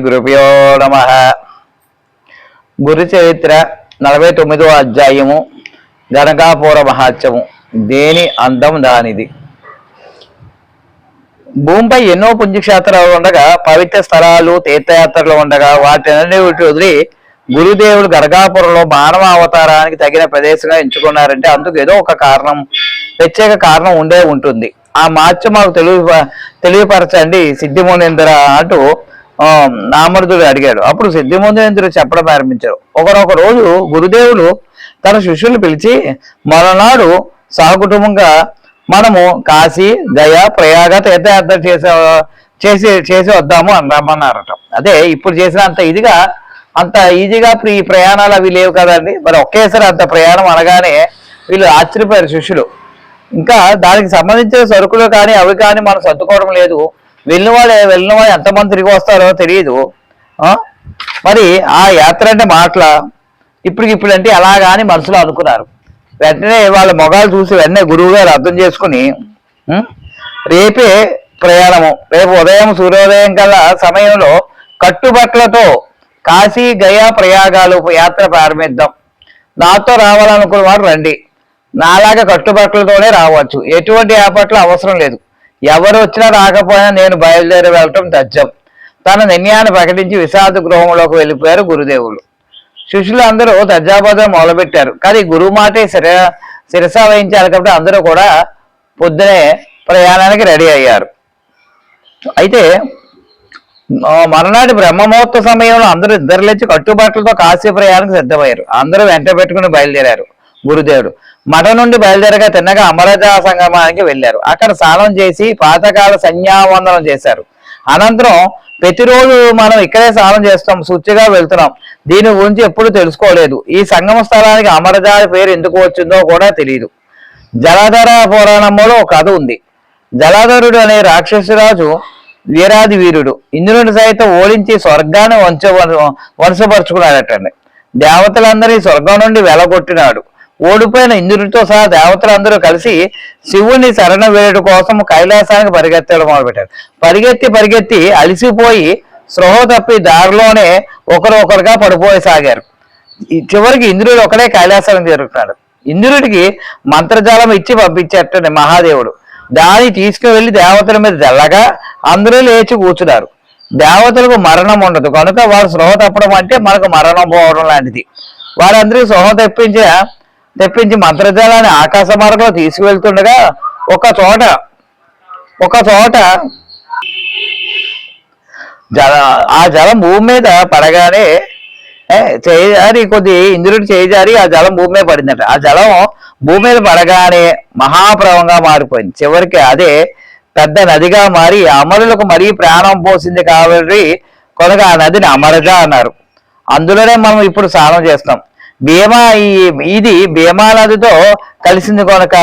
గురుభ్యో నమ గురు చరిత్ర నలభై తొమ్మిదో అధ్యాయము గణకాపూర మహాత్యము దేని అందం దానిది భూమిపై ఎన్నో పుణ్యక్షేత్రాలు ఉండగా పవిత్ర స్థలాలు తీర్థయాత్రలు ఉండగా వాటిని వదిలి గురుదేవుడు గరగాపురంలో మానవ అవతారానికి తగిన ప్రదేశంగా ఎంచుకున్నారంటే అందుకు ఏదో ఒక కారణం ప్రత్యేక కారణం ఉండే ఉంటుంది ఆ మార్చం మాకు తెలివి తెలియపరచండి సిద్ధిమునేంద్ర అంటూ నామరుదుడు అడిగాడు. అప్పుడు సిద్ధిమునేంద్రుడు చెప్పడం ప్రారంభించారు ఒకనొక రోజు గురుదేవులు తన శిష్యులు పిలిచి మరోనాడు సహకుటుంబంగా మనము కాశీ గయ ప్రయాగ తీర్థయాత్ర చేసే చేసి చేసి వద్దాము అని రమ్మన్నారట. అదే ఇప్పుడు చేసిన అంత ఇదిగా అంత ఈజీగా ఈ ప్రయాణాలు అవి లేవు కదండి. మరి ఒకేసారి అంత ప్రయాణం అనగానే వీళ్ళు ఆశ్చర్యపోయారు శిష్యులు. ఇంకా దానికి సంబంధించిన సరుకులు కానీ అవి కానీ మనం సర్దుకోవడం లేదు. వెళ్ళిన వాళ్ళు వెళ్ళిన వాళ్ళు ఎంతమంది తిరిగి వస్తారో తెలియదు మరి ఆ యాత్ర అంటే మాటల? ఇప్పటికి ఇప్పుడు అంటే అలాగా అని మనసులో అనుకున్నారు. వెంటనే వాళ్ళ మొగాలు చూసి వెంటనే గురువు గారు అర్థం చేసుకుని రేపే ప్రయాణము రేపు ఉదయం సూర్యోదయం కల్లా సమయంలో కట్టుబట్టలతో కాశీ గయా ప్రయాగాలు యాత్ర ప్రారంభిద్దాం. నాతో రావాలనుకున్న వారు రండి. నాలాగా కట్టుబట్టలతోనే రావచ్చు. ఎటువంటి ఏర్పాట్లు అవసరం లేదు. ఎవరు వచ్చినా రాకపోయినా నేను బయలుదేరి వెళ్ళటం తథ్యం. తన నిర్ణయాన్ని ప్రకటించి విషాద గృహంలోకి వెళ్ళిపోయారు గురుదేవులు. శిష్యులు అందరూ తజ్జాబద్ధం మొదలుపెట్టారు. కానీ గురువు మాటే శిర శిరస వహించారు కాబట్టి అందరూ కూడా పొద్దునే ప్రయాణానికి రెడీ అయ్యారు. అయితే మరనాటి మరునాటి బ్రహ్మముహూర్త సమయంలో అందరూ ఇద్దరు లేచి కట్టుబాట్లతో కాశీ ప్రయాణానికి సిద్ధమయ్యారు. అందరూ వెంట పెట్టుకుని బయలుదేరారు. గురుదేవుడు. మఠం నుండి బయలుదేరగా తిన్నగా అమరజా సంగమానికి వెళ్ళారు. అక్కడ స్నానం చేసి పాతకాల సంధ్యావందనం చేశారు. అనంతరం ప్రతిరోజు మనం ఇక్కడే స్నానం చేస్తాం శుచిగా వెళ్తున్నాం. దీని గురించి ఎప్పుడు తెలుసుకోలేదు. ఈ సంగమ స్థలానికి అమరజా పేరు ఎందుకు వచ్చిందో కూడా తెలియదు జలాధర పురాణంలో ఒక కథ ఉంది. జలాధరుడు అనే రాక్షసరాజు వీరాది వీరుడు. ఇంద్రుని సైతం ఓడించి స్వర్గాన్ని వంచ వంశపరుచుకున్నాడటండి. దేవతలందరినీ స్వర్గం నుండి వెలగొట్టినాడు. ఓడిపోయిన ఇంద్రుడితో సహా దేవతలందరూ కలిసి శివుణ్ణి శరణ వేయడం కోసం కైలాసానికి పరిగెత్తడం మొదలుపెట్టారు. పరిగెత్తి పరిగెత్తి అలిసిపోయి స్రోహ తప్పి దారిలోనే ఒకరు ఒకరుగా చివరికి ఇంద్రుడు ఒకడే కైలాసానికి చేరుకున్నాడు. ఇంద్రుడికి మంత్రజాలం ఇచ్చి పంపించేటండి మహాదేవుడు. దాన్ని తీసుకువెళ్ళి దేవతల మీద తెల్లగా అందరూ లేచి కూర్చున్నారు. దేవతలకు మరణం ఉండదు. కనుక వారు స్రోహ తప్పడం అంటే మనకు మరణం పోవడం లాంటిది. వారందరికీ స్రోహ తప్పించే తెప్పించి మంత్రజాలాన్ని ఆకాశ మార్గంలో తీసుకువెళ్తుండగా ఒక చోట ఒక చోట జల ఆ జలం భూమి మీద పడగానే ఏ, కొద్ది ఇంద్రుడు చేయజారి ఆ జలం భూమి మీద పడిందట. ఆ జలం భూమి మీద పడగానే మహాప్రవంగా మారిపోయింది. చివరికి అదే పెద్ద నదిగా మారి అమరులకు మరీ ప్రాణం పోసింది కాబట్టి కొనగా ఆ నదిని అమరజ అన్నారు. అందులోనే మనం ఇప్పుడు స్నానం చేస్తాం భీమా ఇది భీమానదితో కలిసింది కనుక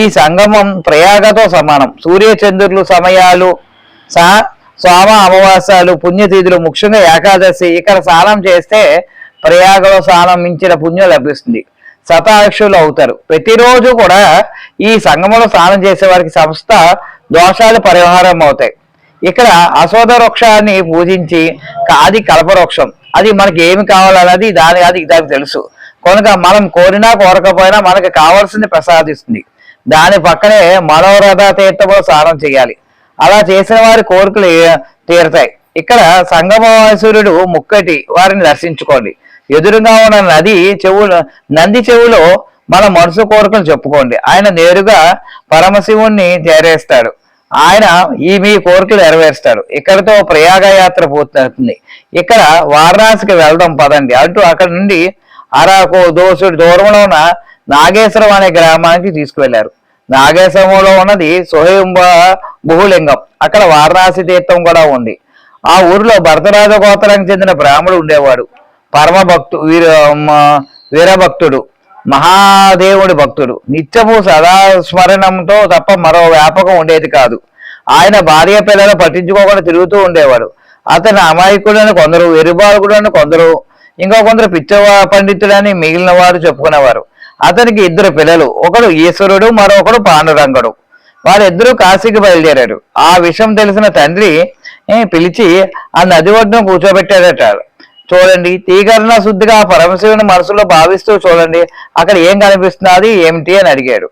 ఈ సంగమం ప్రయాగతో సమానం. సూర్య చంద్రులు సమయాలు సా సోమ అమావాస్యాలు పుణ్యతిథులు ముఖ్యంగా ఏకాదశి ఇక్కడ స్నానం చేస్తే ప్రయాగలో స్నానం మించిన పుణ్యం లభిస్తుంది. శతాక్షులు అవుతారు. ప్రతిరోజు కూడా ఈ సంగమంలో స్నానం చేసే వారికి సంస్థ దోషాలు పరిహారం అవుతాయి. ఇక్కడ అశోధ వృక్షాన్ని పూజించి అది కల్పవృక్షం. అది మనకి ఏమి కావాలన్నది దాని అది దానికి తెలుసు. కనుక మనం కోరినా కోరకపోయినా మనకి కావాల్సింది ప్రసాదిస్తుంది. దాని పక్కనే మనోరథ తీర్థంలో స్నానం చేయాలి. అలా చేసిన వారి కోరికలు ఏ- తీరతాయి. ఇక్కడ సంగమేశ్వరుడు ముక్కటి వారిని దర్శించుకోండి. ఎదురుగా ఉన్న నది చెవు నంది చెవులో మన మనసు కోరికలు చెప్పుకోండి. ఆయన నేరుగా పరమశివుణ్ణి చేరేస్తాడు. ఆయన ఈ మీ కోరికలు నెరవేరుస్తాడు. ఇక్కడతో ప్రయాగ యాత్ర పూర్తవుతుంది. ఇక్కడ వారణాసికి వెళ్దాం పదండి. అంటూ అక్కడ నుండి అరకు దోసుడు దూరంలో ఉన్న నాగేశ్వరం అనే గ్రామానికి తీసుకువెళ్ళారు నాగేశ్వరంలో ఉన్నది సోహంబ బహులింగం. అక్కడ వారణాసి తీర్థం కూడా ఉంది. ఆ ఊరిలో భరతరాజ గోత్రానికి చెందిన బ్రాహ్మడు ఉండేవాడు. పరమ భక్తు వీర వీరభక్తుడు. మహాదేవుడి భక్తుడు. నిత్యము సదా స్మరణంతో తప్ప మరో వ్యాపకం ఉండేది కాదు. ఆయన భార్య పిల్లలు పట్టించుకోకుండా తిరుగుతూ ఉండేవాడు. అతని అమాయకుడని కొందరు వెరుబాలకుడని కొందరు ఇంకా కొందరు పిచ్చ పండితుడని మిగిలిన వారు చెప్పుకునేవారు. అతనికి ఇద్దరు పిల్లలు ఒకడు ఈశ్వరుడు మరొకడు పాండురంగడు. వారిద్దరూ కాశీకి బయలుదేరారు. ఆ విషయం తెలిసిన తండ్రి పిలిచి ఆ నది ఒడ్డున కూర్చోబెట్టాడట. చూడండి తీకరణ శుద్ధిగా ఆ పరమశివుని మనసులో భావిస్తూ చూడండి అక్కడ ఏం కనిపిస్తున్నది ఏమిటి అని అడిగాడు.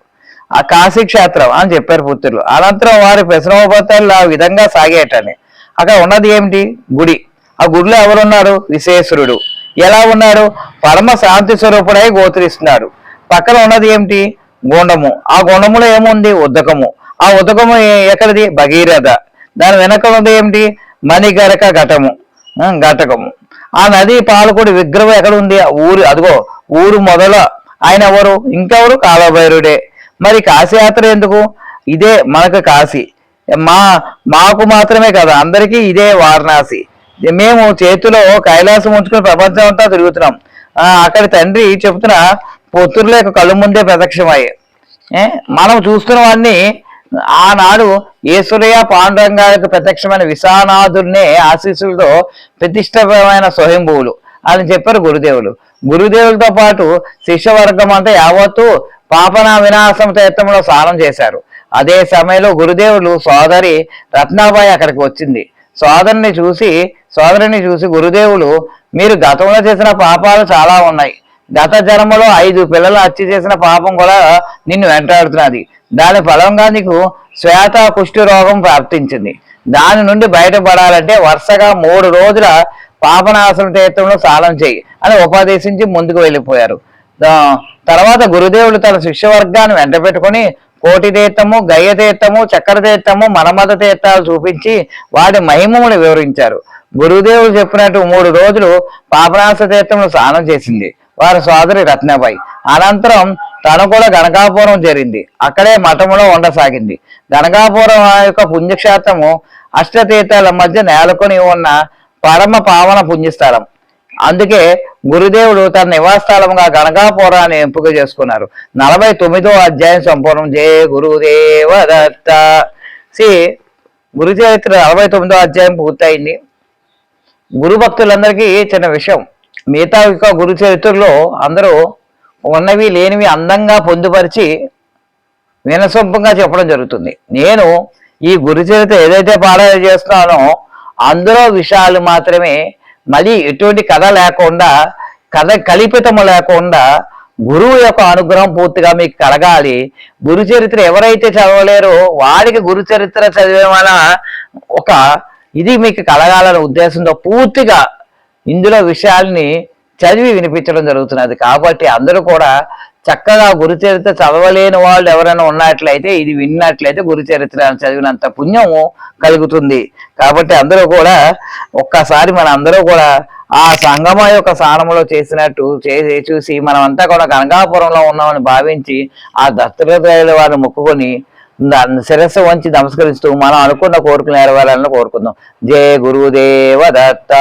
ఆ కాశీ క్షేత్రం అని చెప్పారు పుత్రులు. అనంతరం వారి ప్రశ్నోపత్తాలు ఆ విధంగా సాగేటని అక్కడ ఉన్నది ఏమిటి? గుడి. ఆ గుడిలో ఎవరున్నారు? విశేషుడు. ఎలా ఉన్నాడు? పరమ శాంతి స్వరూపుడై గోచరిస్తున్నాడు పక్కన ఉన్నది ఏమిటి? గుండము. ఆ గుండములో ఏముంది? ఉదకము. ఆ ఉదకము ఎక్కడిది? భగీరథ. దాని వెనక ఉన్నది ఏమిటి? మణిగరక ఘటము. ఘటకము. ఆ నది పాలకుడి విగ్రహం ఎక్కడ ఉంది ఆ ఊరు అదిగో ఊరు మొదల. ఆయన ఎవరు? ఇంకెవరు? కాలభైరుడే. మరి కాశీయాత్ర ఎందుకు? ఇదే మనకు కాశీ. మా మాకు మాత్రమే కదా. అందరికీ ఇదే వారణాసి. మేము చేతిలో కైలాసం ఉంచుకుని ప్రపంచం అంతా తిరుగుతున్నాం. అక్కడి తండ్రి చెప్తున్న పొత్తురుల యొక్క కళ్ళు ముందే ప్రత్యక్షమయ్యాయి మనం మనం చూస్తున్నవన్నీ ఆనాడు ఈశ్వరయ్య పాండురంగాలకు ప్రత్యక్షమైన విశానాథుడినే ఆశీస్సులతో ప్రతిష్టమైన స్వయంభువులు. అని చెప్పారు గురుదేవులు. గురుదేవులతో పాటు శిష్యవర్గం అంతా యావత్తు పాపన వినాశం తీర్థంలో స్నానం చేశారు. అదే సమయంలో గురుదేవులు సోదరి రత్నాబాయి అక్కడికి వచ్చింది. సోదరుని చూసి సోదరుని చూసి గురుదేవులు మీరు గతంలో చేసిన పాపాలు చాలా ఉన్నాయి. గత జన్మలో ఐదు పిల్లలు హత్య చేసిన పాపం కూడా నిన్ను వెంటాడుతున్నది. దాని ఫలంగా నీకు శ్వేత కుష్టి రోగం ప్రాప్తించింది దాని నుండి బయటపడాలంటే వరుసగా మూడు రోజుల పాపనాశన తీర్థంలో స్నానం చేయి అని ఉపదేశించి ముందుకు వెళ్ళిపోయారు. తర్వాత గురుదేవులు తన శిష్యవర్గాన్ని వెంట పెట్టుకుని కోటి తీర్థము గయ్య తీర్థము చక్కెర తీర్థము మనమద తీర్థాలు చూపించి వాటి మహిమమును వివరించారు. గురుదేవులు చెప్పినట్టు మూడు రోజులు పాపనాశ తీర్థమును స్నానం చేసింది. వారి సోదరి రత్నబాయి. అనంతరం తను కూడా గణకాపురం చేరింది. అక్కడే మఠములో ఉండసాగింది. గణకాపురం ఆ యొక్క పుణ్యక్షేత్రము అష్టతీర్థాల మధ్య నేలకొని ఉన్న పరమ పావన పుణ్యస్థలం. అందుకే గురుదేవుడు తన నివాసస్థలంగా గణగాపురాన్ని ఎంపిక చేసుకున్నారు. నలభై తొమ్మిదో అధ్యాయం సంపూర్ణం. జయ గురుదేవ దత్త సి గురు చరిత్ర నలభై తొమ్మిదో అధ్యాయం పూర్తయింది. గురు భక్తులందరికీ చిన్న విషయం. మిగతా యొక్క గురు చరిత్రలో అందరూ ఉన్నవి లేనివి అందంగా పొందుపరిచి వినసొంపంగా చెప్పడం జరుగుతుంది. నేను ఈ గురు చరిత్ర ఏదైతే పారాయణ చేస్తున్నానో అందులో విషయాలు మాత్రమే మళ్ళీ ఎటువంటి కథ లేకుండా కథ కల్పితము లేకుండా గురువు యొక్క అనుగ్రహం పూర్తిగా మీకు కలగాలి. గురు చరిత్ర ఎవరైతే చదవలేరో వారికి గురు చరిత్ర చదివేమన ఒక ఇది మీకు కలగాలనే ఉద్దేశంతో పూర్తిగా ఇందులో విషయాల్ని చదివి వినిపించడం జరుగుతున్నది. కాబట్టి అందరూ కూడా చక్కగా గురుచరిత్ర చదవలేని వాళ్ళు ఎవరైనా ఉన్నట్లయితే ఇది విన్నట్లయితే గురుచరిత్ర చదివినంత పుణ్యము కలుగుతుంది. కాబట్టి అందరూ కూడా ఒక్కసారి మన అందరూ కూడా ఆ సంగమ యొక్క స్థానంలో చేసినట్టు చేసి చూసి మనం అంతా కూడా గంగాపురంలో ఉన్నామని భావించి ఆ దత్తాత్రేయుల వారిని మొక్కుకొని శిరస్సు వంచి నమస్కరిస్తూ మనం అనుకున్న కోరికలు నెరవేరాలని కోరుకుందాం. జయ గురుదేవ దత్త.